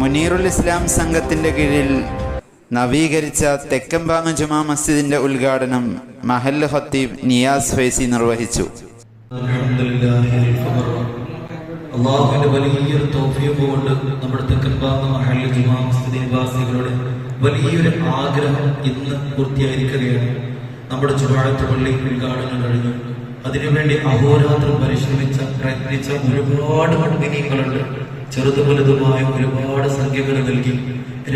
മുനീറുൽ ഇസ്ലാം സംഘത്തിന്റെ കീഴിൽ നവീകരിച്ച തെക്കമ്പാങ്ങ് ജുമാ മസ്ജിദിന്റെ ഉദ്ഘാടനം മഹൽ ഹത്തീബ് നിയാസ് ഫൈസി നിർവഹിച്ചു. അള്ളാഹുവിന്റെ വലിയൊരു തോഫിയൊക്കെ കൊണ്ട് നമ്മുടെ തെക്കൻപാങ് മഹല്ല ജുമാ മസ്ജിദ് നിവാസികളുടെ വലിയൊരു ആഗ്രഹം ഇന്ന് പൂർത്തിയായിരിക്കുകയാണ്. നമ്മുടെ ചുവാഴത്ത് പള്ളി ഉദ്ഘാടനം കഴിഞ്ഞു. അതിനുവേണ്ടി അഹോരാത്രം പരിശ്രമിച്ച പ്രയത്നിച്ച ഒരുപാട് മുഗ്നീങ്ങളുണ്ട് ചെറുതു വലുതുമായ ഒരുപാട് സംഖ്യകൾ നൽകി.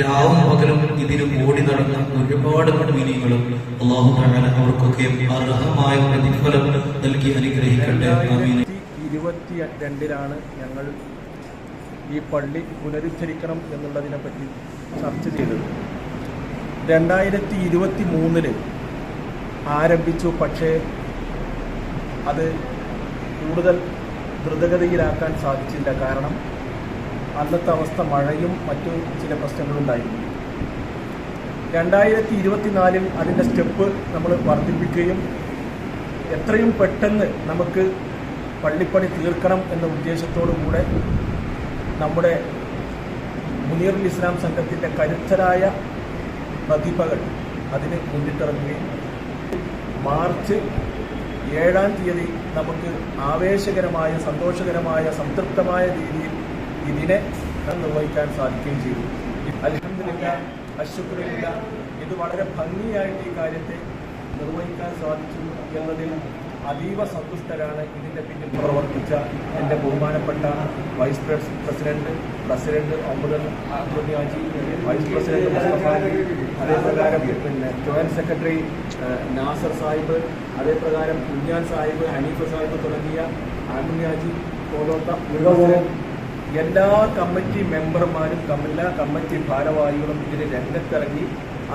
രാവും പകലും ഇതിന് ഓടി നടന്ന ഒരുപാട് മുഗ്നീങ്ങളും അള്ളാഹു തആല അവർക്കൊക്കെ അർഹമായ പ്രതിഫലം നൽകി അനുഗ്രഹിക്കട്ടെ. ആമീൻ. ഇരുപത്തി രണ്ടിലാണ് ഞങ്ങൾ ഈ പള്ളി പുനരുദ്ധരിക്കണം എന്നുള്ളതിനെ പറ്റി ചർച്ച ചെയ്തത്. രണ്ടായിരത്തി ഇരുപത്തി മൂന്നിൽ ആരംഭിച്ചു പക്ഷേ അത് കൂടുതൽ ദ്രുതഗതിയിലാക്കാൻ സാധിച്ചില്ല. കാരണം അന്നത്തെ അവസ്ഥ മഴയും മറ്റു ചില പ്രശ്നങ്ങളുണ്ടായിരുന്നു. രണ്ടായിരത്തി ഇരുപത്തിനാലിൽ അതിന്റെ സ്റ്റെപ്പ് നമ്മൾ വർദ്ധിപ്പിക്കുകയും എത്രയും പെട്ടെന്ന് നമുക്ക് പള്ളിപ്പണി തീർക്കണം എന്ന ഉദ്ദേശത്തോടു കൂടെ നമ്മുടെ മുനീറുൽ ഇസ്ലാം സംഘത്തിന്റെ കരുത്തരായ പ്രതിഭകൾ അതിന് മുന്നിട്ടിറങ്ങുകയും മാർച്ച് ഏഴാം തീയതി നമുക്ക് ആവേശകരമായ സന്തോഷകരമായ സംതൃപ്തമായ രീതിയിൽ ഇതിനെ നിർവഹിക്കാൻ സാധിക്കുകയും ചെയ്തു. അലഹമില്ല അശുക്രില്ല ഇത് വളരെ ഭംഗിയായിട്ട് ഈ കാര്യത്തെ നിർവഹിക്കാൻ സാധിച്ചു എന്നതിൽ അതീവ സന്തുഷ്ടരാണ് ഇതിന്റെ പിന്നിൽ പ്രവർത്തിച്ച എന്റെ ബഹുമാനപ്പെട്ട വൈസ് പ്രസിഡന്റ് പ്രസിഡന്റ് ഒമ്പതൽ ആന്റോണിയാജി വൈസ് പ്രസിഡന്റ് മുസ്തഫ അതേപ്രകാരം പിന്നെ ജോയിന്റ് സെക്രട്ടറി നാസർ സാഹിബ് അതേപ്രകാരം കുഞ്ഞാൻ സാഹിബ് ഹനീഫ് സാഹിബ് തുടങ്ങിയ ആന്റോണിയാജി പോലോത്ത മുഴുവൻ എല്ലാ കമ്മിറ്റി മെമ്പർമാരും എല്ലാ കമ്മിറ്റി ഭാരവാഹികളും ഇതിന് രംഗത്തിറങ്ങി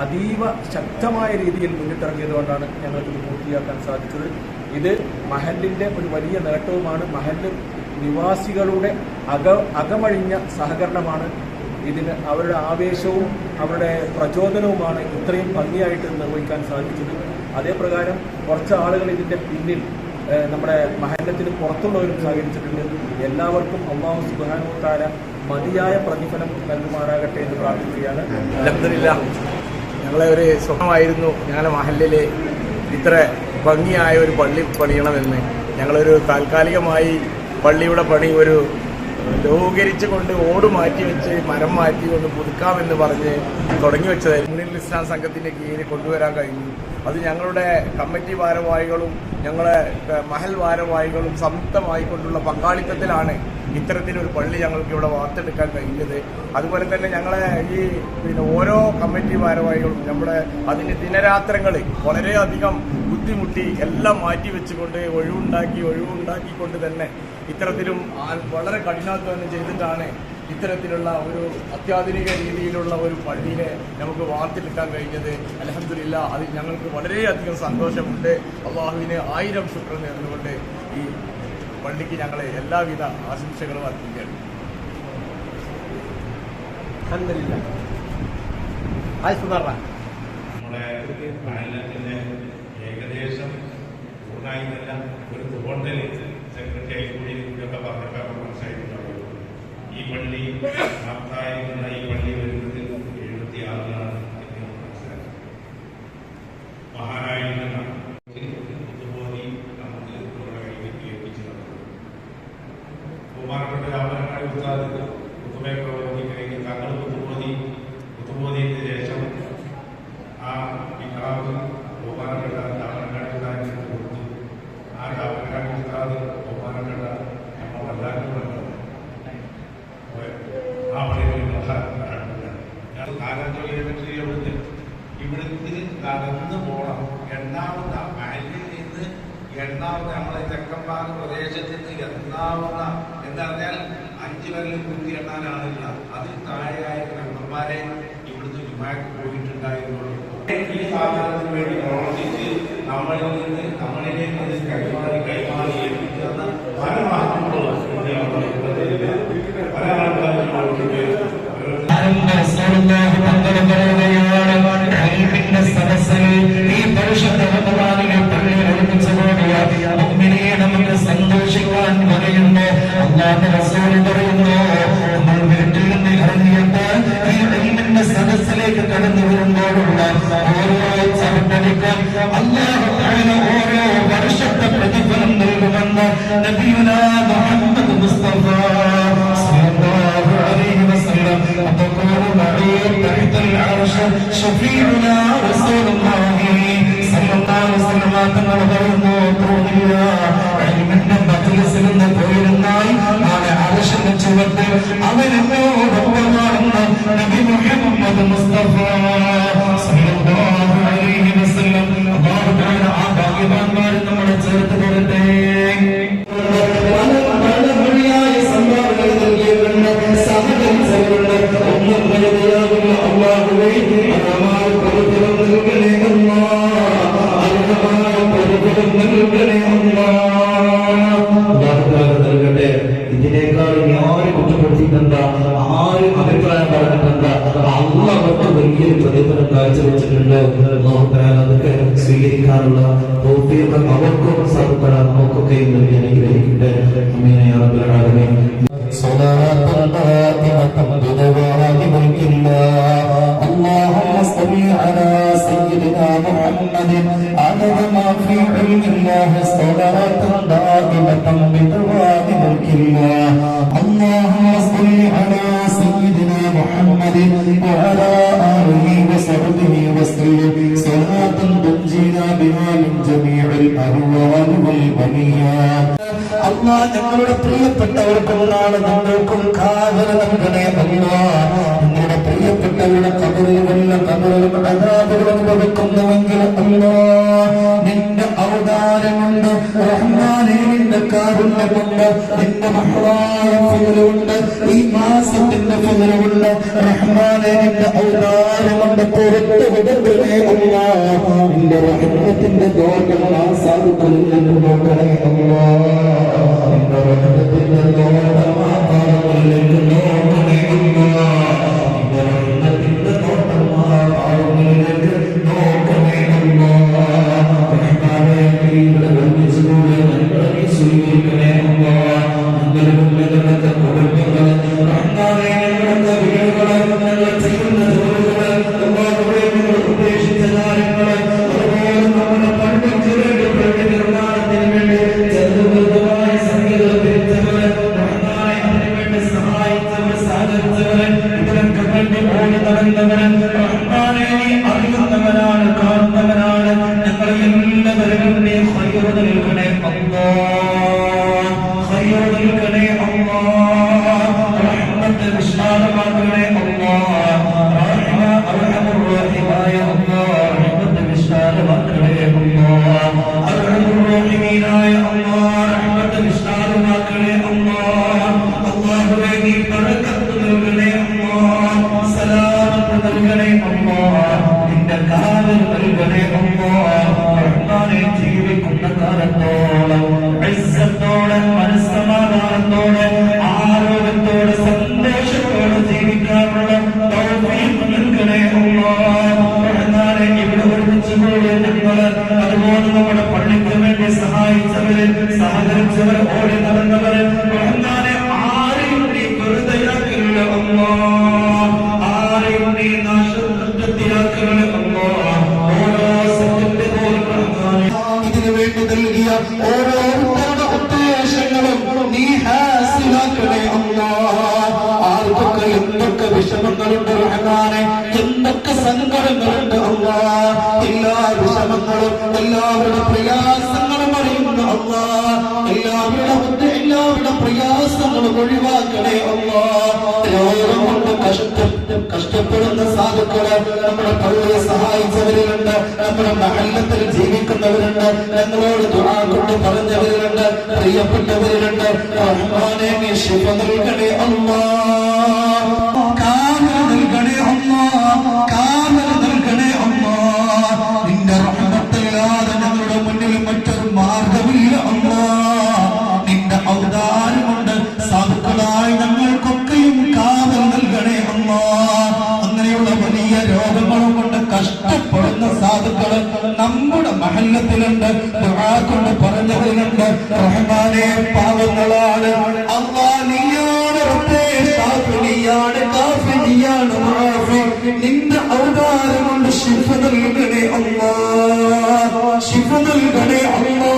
അതീവ ശക്തമായ രീതിയിൽ മുന്നിട്ടിറങ്ങിയതുകൊണ്ടാണ് ഞങ്ങൾക്ക് ഇത് പൂർത്തിയാക്കാൻ സാധിച്ചത്. ഇത് മഹലിന്റെ ഒരു വലിയ നേട്ടവുമാണ്. മഹൽ നിവാസികളുടെ അക അകമഴിഞ്ഞ സഹകരണമാണ്. ഇതിന് അവരുടെ ആവേശവും അവരുടെ പ്രചോദനവുമാണ് ഇത്രയും ഭംഗിയായിട്ട് നിർവഹിക്കാൻ സാധിച്ചത്. അതേപ്രകാരം കുറച്ച് ആളുകൾ ഇതിന്റെ പിന്നിൽ നമ്മുടെ മഹല്ലത്തിന് പുറത്തുള്ളവരും സഹകരിച്ചിട്ടുണ്ട് എല്ലാവർക്കും അള്ളാഹു സുബാനു താര മതിയായ പ്രതിഫലം നൽകുമാറാകട്ടെ എന്ന് പ്രാർത്ഥിക്കുകയാണ്. അലഹമില്ല ഞങ്ങളെ ഒരു സ്വപ്നമായിരുന്നു ഞങ്ങളുടെ മഹല്ലിലെ ഇത്ര ഭംഗിയായ ഒരു പള്ളി പണിയണമെന്ന്. ഞങ്ങളൊരു താൽക്കാലികമായി പള്ളിയുടെ പണി ഒരു ലഘൂകരിച്ച് കൊണ്ട് ഓട് മാറ്റി വെച്ച് മരം മാറ്റി കൊണ്ട് പുതുക്കാമെന്ന് പറഞ്ഞ് തുടങ്ങി വെച്ചത് മുന്നിൽ ഇസ്ലാം സംഘത്തിന്റെ കീഴിൽ കൊണ്ടുവരാൻ കഴിഞ്ഞു. അത് ഞങ്ങളുടെ കമ്മിറ്റി ഭാരവാഹികളും ഞങ്ങളെ മഹൽ ഭാരവാഹികളും സംയുക്തമായി കൊണ്ടുള്ള പങ്കാളിത്തത്തിലാണ് ഇത്തരത്തിലൊരു പള്ളി ഞങ്ങൾക്ക് ഇവിടെ വാർത്തെടുക്കാൻ കഴിഞ്ഞത്. അതുപോലെ തന്നെ ഞങ്ങളെ ഈ പിന്നെ ഓരോ കമ്മിറ്റി ഭാരവാഹികളും നമ്മുടെ അതിന് ദിനരാത്രങ്ങളിൽ വളരെയധികം ബുദ്ധിമുട്ടി എല്ലാം മാറ്റി വെച്ചുകൊണ്ട് ഒഴിവുണ്ടാക്കി ഒഴിവുണ്ടാക്കിക്കൊണ്ട് തന്നെ ഇത്തരത്തിലും വളരെ കഠിനാധ്വാനം ചെയ്തിട്ടാണ് ഇത്തരത്തിലുള്ള ഒരു അത്യാധുനിക രീതിയിലുള്ള ഒരു പള്ളിയെ നമുക്ക് വാർത്തെടുക്കാൻ കഴിഞ്ഞത്. അലഹമില്ല അതിൽ ഞങ്ങൾക്ക് വളരെയധികം സന്തോഷമുണ്ട്. അള്ളാഹുവിന് ആയിരം ശുക്ർ നേർന്നുകൊണ്ട് ഈ പള്ളിക്ക് ഞങ്ങളെ എല്ലാവിധ ആശംസകളും അർപ്പിക്കുകയാണ്. അൽഹംദുലില്ലാ. ആയിഷ് പറ. നമ്മുടെ പാനലത്തിന്റെ ഏകദേശം പൂർണമായിട്ടല്ല ഒരു തോന്നൽ സെക്രട്ടറി കൂടി ഇതൊക്കെ പറഞ്ഞപ്പോൾ മനസ്സിലായിട്ടുണ്ടാവുള്ളൂ ഈ പള്ളി പ്രാപ്തായിരുന്ന അഞ്ച് വരൽ കുത്തി എണ്ണാനാണില്ല അതിൽ താഴെയായ മെമ്പർമാരെ ഇവിടുന്ന് ജുമാക്ക് പോയിട്ടുണ്ടായിരുന്നുള്ളൂ ഈ സ്ഥാപനത്തിന് വേണ്ടി പ്രവർത്തിച്ച് നമ്മളിൽ നിന്ന് നമ്മളിലേക്ക് അത് കൈമാറി കൈമാറി ഏൽപ്പിച്ചു തന്ന പല മാറ്റങ്ങളും പല ആൾക്കാരും നബിയുനാ മുഹമ്മദ് മുസ്തഫ സല്ലല്ലാഹു അലൈഹി വസല്ലം തഖൂലു മഇയ തഹ്ത അൽഅർശ് ശഫീഉനാ റസൂലുല്ലാഹി സല്ലല്ലാഹു അലൈഹി വസല്ലം പറയുന്നു തോന്നില്ല അലിമിന്റെ മജ്ലിസിൽ നിന്ന് പോയിരുന്നാൽ നാളെ അർശിന്റെ ചുവട്ടിൽ അവൻ എന്നോടൊപ്പമാണെന്ന് നബി മുഹമ്മദ് മുസ്തഫ നൽകട്ടെ ഇതിനേക്കാൾ ആരും കുറ്റപ്പെടുത്തിയിട്ടുണ്ട് ആരും അഭിപ്രായം പറഞ്ഞിട്ടുണ്ട് അള്ളാഹ് വലിയൊരു പ്രതിഫലം കാഴ്ചവെച്ചിട്ടുണ്ട്. അതൊക്കെ സ്വീകരിക്കാനുള്ള അവർക്കും സാധുക്കളാ നമുക്കൊക്കെ നൽകി അനുഗ്രഹിക്കട്ടെ. അമീൻ യാ الله صلاة دائمة بدوام ملك الله اللهم صل على سيدنا محمد وعلى آله وصحبه وسلم صلاة تنجينا بها من جميع الأهوال والبنيات അള്ളാ ഞങ്ങളുടെ പ്രിയപ്പെട്ടവർക്കും നാളെ ഞങ്ങൾക്കും കാവല നൽകണേ അല്ലാ നിങ്ങളുടെ പ്രിയപ്പെട്ടവരുടെ കബറിൽ വല്ല കബറിലും അതാപുകൾ അനുഭവിക്കുന്നുവെങ്കിൽ അല്ലാ അവതാരമുണ്ട് റഹ്മാനെ നിന്റെ കാരുണ്യമുണ്ട് നിന്റെ മഹളായ ഈ മാസത്തിന്റെ ഫിലുണ്ട് റഹ്മാനെ നിന്റെ ഔദാരമുണ്ട് പുറത്ത് വിടണ്ടേ അല്ലാ നിന്റെ റഹ്മത്തിന്റെ ദോഷം ആ സാധുക്കളിൽ നിന്ന് നോക്കണേ അല്ലാ നിന്റെ റഹ്മത്തിന്റെ ദോഷം ആ നോക്കണേ അല്ലാ. വിശാലമാക്കണേ സങ്കടങ്ങളുണ്ട് അള്ളാ എല്ലാ വിഷമങ്ങളും എല്ലാവരുടെ പ്രയാസങ്ങളും അറിയുന്ന അള്ളാ എല്ലാവരുടെ എല്ലാവരുടെ പ്രയാസങ്ങളും ഒഴിവാക്കണേ അല്ലാ രോഗം കൊണ്ട് കഷ്ടം കഷ്ടപ്പെടുന്ന സാധുക്കൾ നമ്മുടെ പള്ളിയെ സഹായിച്ചവരിലുണ്ട് നമ്മുടെ മഹല്ലത്തിൽ ജീവിക്കുന്നവരുണ്ട് ഞങ്ങളോട് ദുആ കൊണ്ട് പറഞ്ഞവരിലുണ്ട് പ്രിയപ്പെട്ടവരിലുണ്ട് റഹ്മാനെ നീ ശിഫ നൽകണേ അല്ലാ റഹ്മാനെ പാവങ്ങളാണ്. അല്ലാ നീയാണ് കാഫിനിയാണ് മുആഫി. നിന്റെ ഔദാരം കൊണ്ട് ശിഫ നൽകണേ അല്ലാ ശിഫ നൽകണേ അല്ലാ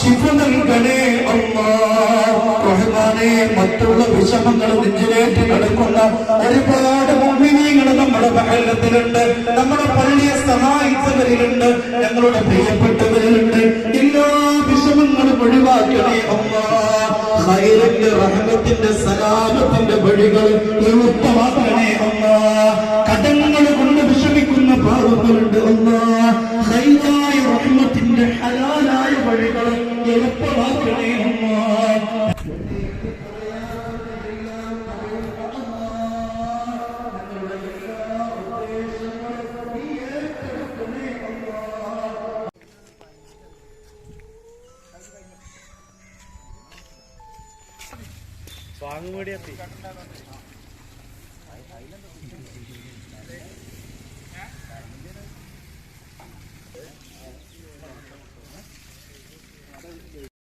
ശിഫ നൽകണേ റഹ്മാൻ റഹ്മാനെ മറ്റുള്ള വിഷമങ്ങൾ നെഞ്ചിലേറ്റ് കിടക്കുന്ന ഒരുപാട് മുമ്പിനീകൾ നമ്മുടെ മഹല്ലത്തിലുണ്ട് നമ്മുടെ പള്ളിയെ സഹായിച്ചവരിലുണ്ട്. ഞങ്ങളുടെ പ്രിയപ്പെട്ടവരിലുണ്ട്. എല്ലാ വിഷമങ്ങളും ഒഴിവാക്കണേ അമ്മ റഹ്മത്തിന്റെ സലാമത്തിന്റെ വഴികൾ എളുപ്പമാക്കണേ അമ്മ അങ്ങോട്ട് എത്തി.